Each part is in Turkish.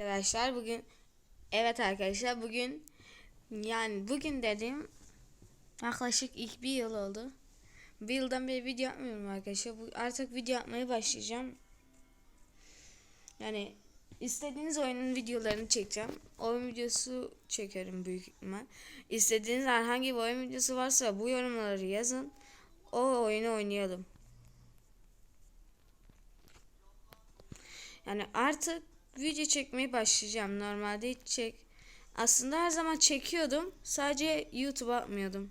arkadaşlar bugün evet arkadaşlar bugün yani bugün dedim yaklaşık ilk bir yıl oldu. Bir yıldan beri video yapmıyorum arkadaşlar. Bu, artık video yapmaya başlayacağım. Yani istediğiniz oyunun videolarını çekeceğim. Oyun videosu çekerim büyük ihtimal. İstediğiniz herhangi bir oyun videosu varsa bu yorumları yazın. O oyunu oynayalım. Yani artık video çekmeye başlayacağım. Normalde hiç çek. Aslında her zaman çekiyordum. Sadece YouTube'a atmıyordum.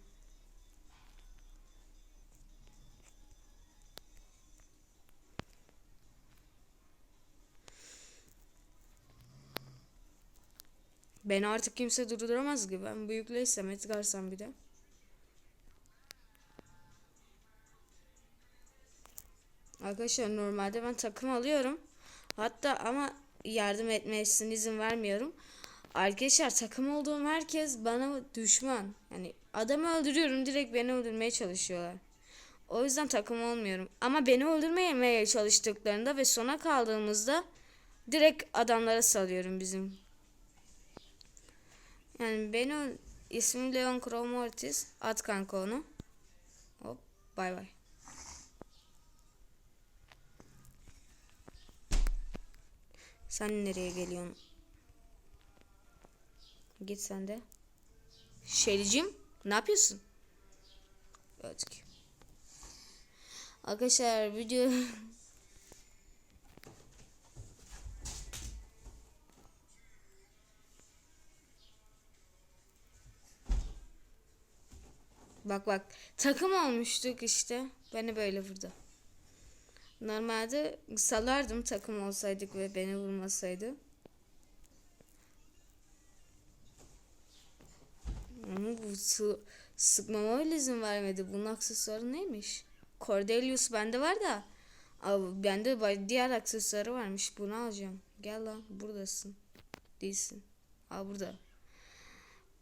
Beni artık kimse durduramaz gibi. Ben büyükleysem Edgar'sam bir de. Arkadaşlar normalde ben takım alıyorum. Hatta ama yardım etmesine izin vermiyorum. Arkadaşlar takım olduğum herkes bana düşman. Yani adamı öldürüyorum direkt beni öldürmeye çalışıyorlar. O yüzden takım olmuyorum. Ama beni öldürmeye çalıştıklarında ve sona kaldığımızda direkt adamlara salıyorum bizim. Yani beni ismim Leon Cromortis. At kanka onu. Hop bay bay. Sen nereye geliyorsun? Git sen de. Şericim ne yapıyorsun? Özgü. Arkadaşlar video Bak bak takım olmuştuk işte. Beni böyle vurdu. Normalde salardım takım olsaydık ve beni vurmasaydı. Ama bu sı sıkmama öyle izin vermedi. Bunun aksesuarı neymiş? Cordelius bende var da. Abi bende diğer aksesuarı varmış. Bunu alacağım. Gel lan buradasın. Değilsin. Aa burada.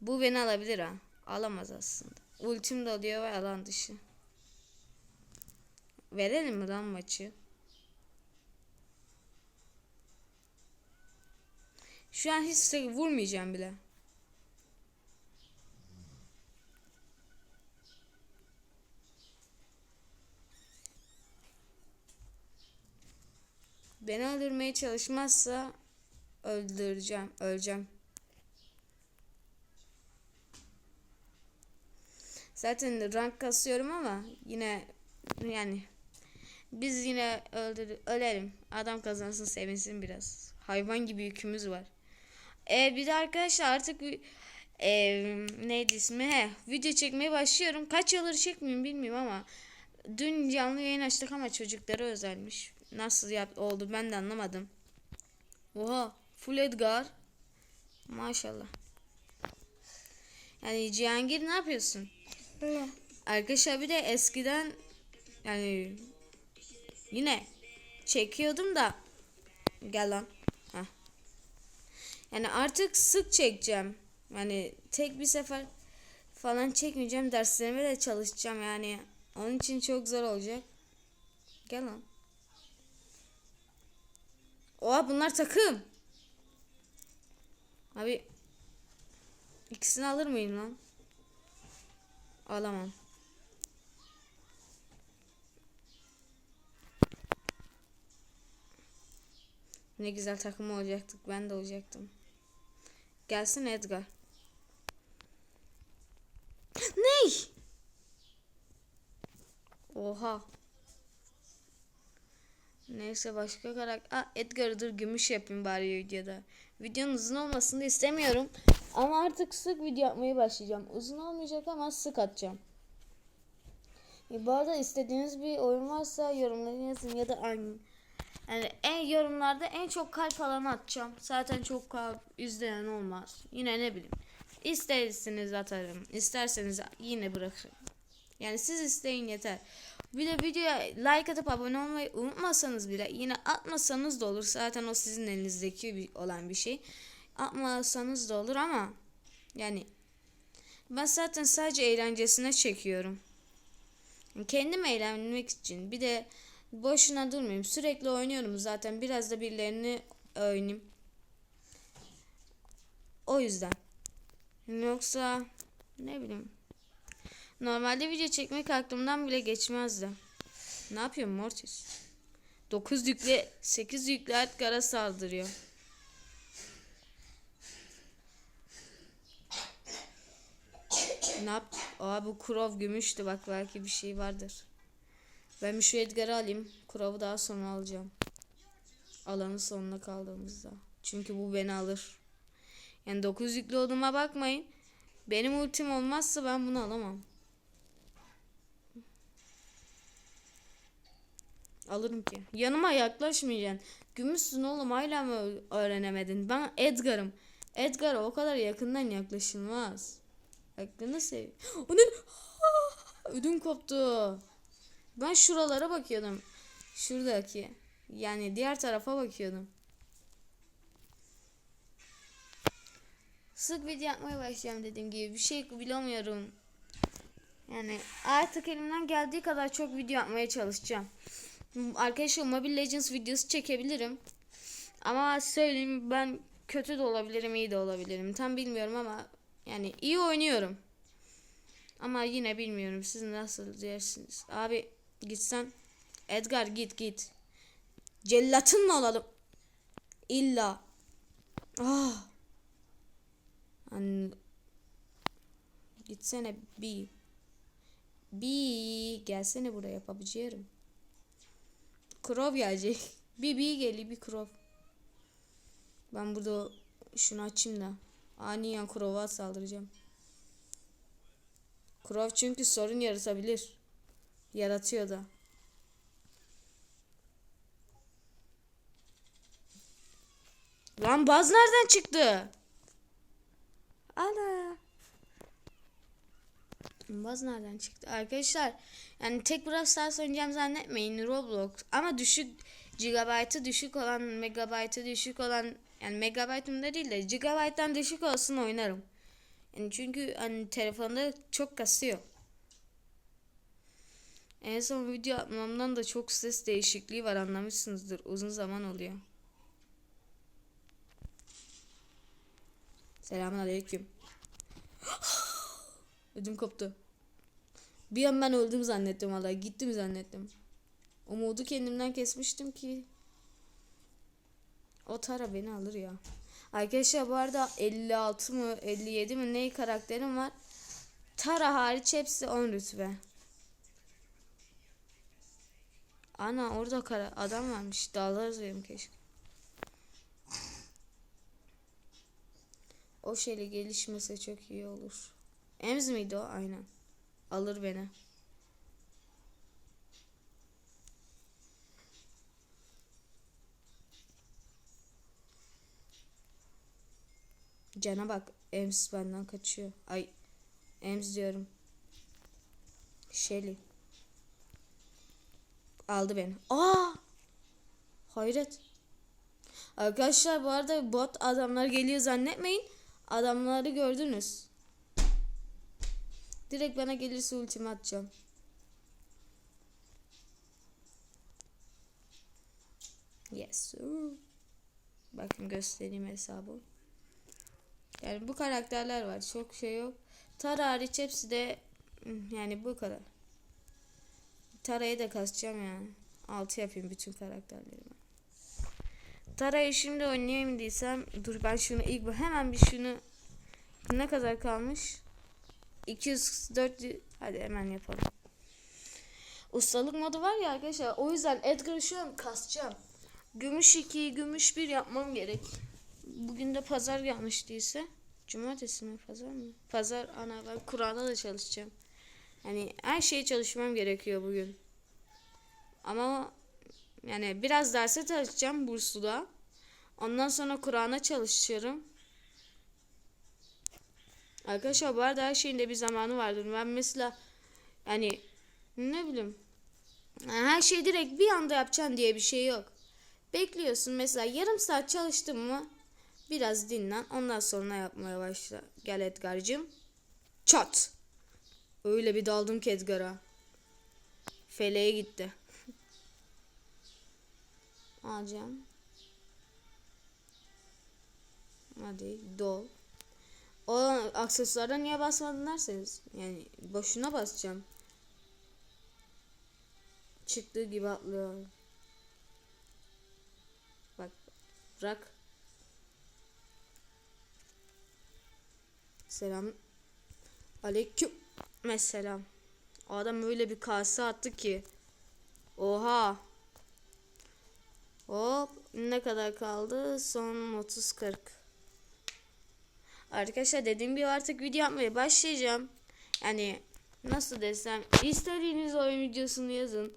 Bu beni alabilir ha. Alamaz aslında. Ultim de alıyor ve alan dışı. Verelim mi lan maçı? Şu an hiç vurmayacağım bile. Beni öldürmeye çalışmazsa öldüreceğim, öleceğim. Zaten rank kasıyorum ama yine yani biz yine öldür ölelim. Adam kazansın sevinsin biraz. Hayvan gibi yükümüz var. E bir de arkadaşlar artık e, neydi ismi? He, video çekmeye başlıyorum. Kaç yıldır çekmiyorum bilmiyorum ama dün canlı yayın açtık ama çocuklara özelmiş. Nasıl yap oldu ben de anlamadım. Oha, full Edgar. Maşallah. Yani Cihangir ne yapıyorsun? Arkadaşlar bir de eskiden yani yine çekiyordum da gel lan. Yani artık sık çekeceğim. Yani tek bir sefer falan çekmeyeceğim. Derslerime de çalışacağım yani. Onun için çok zor olacak. Gel lan. Oha bunlar takım. Abi ikisini alır mıyım lan? Alamam. Ne güzel takım olacaktık. Ben de olacaktım. Gelsin Edgar. Ney? Oha. Neyse başka karakter. Aa, Edgar'ı dur gümüş yapayım bari videoda. Videonun uzun olmasını da istemiyorum. Ama artık sık video yapmaya başlayacağım. Uzun olmayacak ama sık atacağım. E, bu arada istediğiniz bir oyun varsa yorumlara yazın ya da aynı. Yani en yorumlarda en çok kalp alanı atacağım. Zaten çok kalp izleyen olmaz. Yine ne bileyim. İsterseniz atarım. İsterseniz yine bırakırım. Yani siz isteyin yeter. Bir de videoya like atıp abone olmayı unutmasanız bile yine atmasanız da olur. Zaten o sizin elinizdeki bir, olan bir şey. Atmasanız da olur ama yani ben zaten sadece eğlencesine çekiyorum. Kendim eğlenmek için. Bir de boşuna durmayayım. Sürekli oynuyorum zaten. Biraz da birilerini oynayayım. O yüzden. Yoksa ne bileyim. Normalde video çekmek aklımdan bile geçmezdi. Ne yapıyorsun Mortis? 9 yükle 8 yükle Edgar'a saldırıyor. Ne yap? Aa bu Kurov gümüştü bak belki bir şey vardır. Ben şu Edgar'ı alayım. Kurov'u daha sonra alacağım. Alanın sonuna kaldığımızda. Çünkü bu beni alır. Yani 9 yüklü olduğuma bakmayın. Benim ultim olmazsa ben bunu alamam. Alırım ki. Yanıma yaklaşmayacaksın. Gümüşsün oğlum hala mı öğrenemedin? Ben Edgar'ım. Edgar'a o kadar yakından yaklaşılmaz. Aklını sev. Onun ödüm koptu. Ben şuralara bakıyordum. Şuradaki. Yani diğer tarafa bakıyordum. Sık video yapmaya başlayacağım dediğim gibi. Bir şey bilemiyorum. Yani artık elimden geldiği kadar çok video yapmaya çalışacağım. Arkadaşlar Mobile Legends videosu çekebilirim. Ama söyleyeyim ben kötü de olabilirim, iyi de olabilirim. Tam bilmiyorum ama yani iyi oynuyorum. Ama yine bilmiyorum siz nasıl dersiniz. Abi gitsen Edgar git git. Cellatın mı olalım? İlla. Ah. Hani gitsene bir. Bir gelsene buraya yapabilirim. Krov gelecek. Bir bir geliyor bir krov. Ben burada şunu açayım da. Aniyen krova saldıracağım. Krov çünkü sorun yaratabilir. Yaratıyor da. Lan baz nereden çıktı? Ana. Baz nereden çıktı? Arkadaşlar yani tek Brawl Stars oynayacağım zannetmeyin Roblox. Ama düşük gigabaytı düşük olan megabaytı düşük olan yani megabaytımda değil de gigabayttan düşük olsun oynarım. Yani çünkü hani telefonda çok kasıyor. En son video atmamdan da çok ses değişikliği var anlamışsınızdır. Uzun zaman oluyor. Selamun aleyküm. Ödüm koptu. Bir an ben öldüm zannettim valla. Gittim zannettim. Umudu kendimden kesmiştim ki. O Tara beni alır ya. Arkadaşlar bu arada 56 mı 57 mi ne karakterim var. Tara hariç hepsi 10 rütbe. Ana orada kara adam varmış. Dağlar izleyeyim keşke. O şeyle gelişmese çok iyi olur. Ems miydi o? Aynen. Alır beni. Cana bak. Ems benden kaçıyor. Ay. Ems diyorum. Shelly. Aldı beni. Aa! Hayret. Arkadaşlar bu arada bot adamlar geliyor zannetmeyin. Adamları gördünüz. Direkt bana gelirse ultimi atacağım. Yes. Bakın göstereyim hesabı. Yani bu karakterler var. Çok şey yok. Tara hariç hepsi de yani bu kadar. Tara'yı da kasacağım yani. 6 yapayım bütün karakterlerimi. Tara'yı şimdi oynayayım diysem dur ben şunu ilk hemen bir şunu ne kadar kalmış? 204 hadi hemen yapalım. Ustalık modu var ya arkadaşlar o yüzden Edgar'ı şu an kasacağım. Gümüş 2, gümüş 1 yapmam gerek. Bugün de pazar yanlış değilse. Cumartesi mi pazar mı? Pazar ana ben Kur'an'da da çalışacağım. Yani her şeye çalışmam gerekiyor bugün. Ama yani biraz derse çalışacağım Burslu'da. Ondan sonra Kur'an'a çalışıyorum. Arkadaşlar bu arada her şeyin de bir zamanı vardır. Ben mesela yani ne bileyim her şey direkt bir anda yapacaksın diye bir şey yok. Bekliyorsun mesela yarım saat çalıştın mı biraz dinlen ondan sonra yapmaya başla. Gel Edgar'cığım. Çat. Öyle bir daldım ki Edgar'a. Feleğe gitti. Alacağım. Hadi dol. O aksesuara niye basmadın derseniz. Yani boşuna basacağım. Çıktığı gibi atlıyor. Bak bırak. Selam. Aleyküm. Mesela. Adam öyle bir kase attı ki. Oha. Hop. Ne kadar kaldı? Son 30-40. Arkadaşlar dediğim gibi artık video yapmaya başlayacağım. Yani nasıl desem istediğiniz oyun videosunu yazın.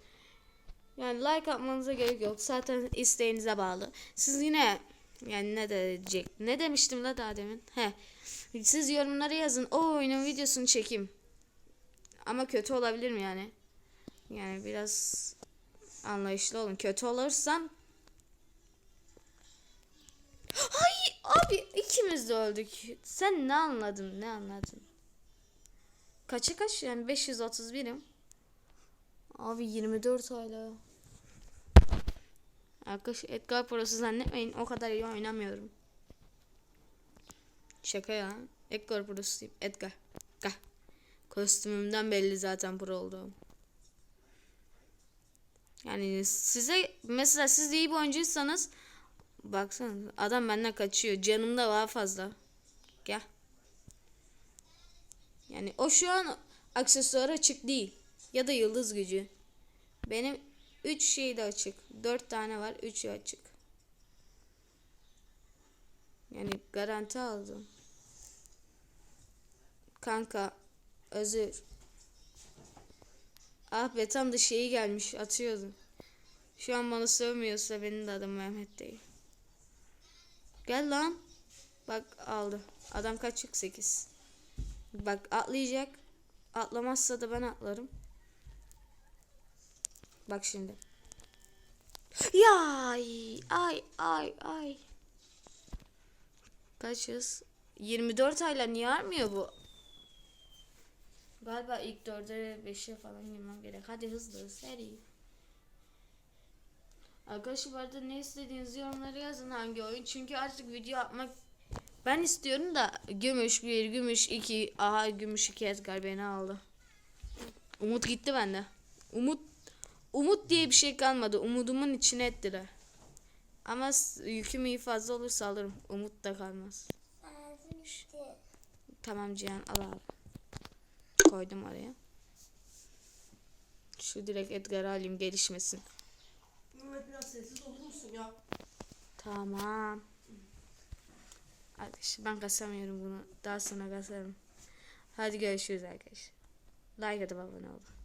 Yani like atmanıza gerek yok. Zaten isteğinize bağlı. Siz yine yani ne diyecek? Ne demiştim la daha demin? He. Siz yorumlara yazın. O oyunun videosunu çekeyim. Ama kötü olabilir mi yani? Yani biraz anlayışlı olun. Kötü olursam Ay abi ikimiz de öldük. Sen ne anladın? Ne anladın? Kaça kaç? Yani 531'im. Abi 24 hala. Arkadaş Edgar Pro'su zannetmeyin. O kadar iyi oynamıyorum. Şaka ya. Edgar Pro'su. Edgar. Kostümümden belli zaten pro olduğum. Yani size mesela siz iyi bir oyuncuysanız baksana adam benden kaçıyor. Canım da daha fazla. Gel. Yani o şu an aksesuar açık değil. Ya da yıldız gücü. Benim 3 şey de açık. 4 tane var. 3'ü açık. Yani garanti aldım. Kanka özür. Ah be tam da şeyi gelmiş atıyordum. Şu an bana sövmüyorsa benim de adım Mehmet değil. Gel lan. Bak aldı. Adam kaç 8. Bak atlayacak. Atlamazsa da ben atlarım. Bak şimdi. Ya ay ay ay ay. Kaçız? 24 ayla niye armıyor bu? Galiba ilk 4'e 5'e falan girmem gerek. Hadi hızlı seri. Arkadaşlar bu arada ne istediğiniz yorumlara yazın hangi oyun. Çünkü artık video yapmak ben istiyorum da gümüş 1, gümüş 2. Aha gümüş 2 Edgar beni aldı. Umut gitti bende. Umut Umut diye bir şey kalmadı. Umudumun içine ettiler. Ama yüküm iyi fazla olursa alırım. Umut da kalmaz. Tamam Cihan al abi. Koydum oraya. Şu direkt Edgar'ı alayım gelişmesin. Mehmet biraz sessiz olur musun ya? Tamam. Arkadaşlar ben kasamıyorum bunu. Daha sonra kasarım. Hadi görüşürüz arkadaşlar. Like atıp abone olun.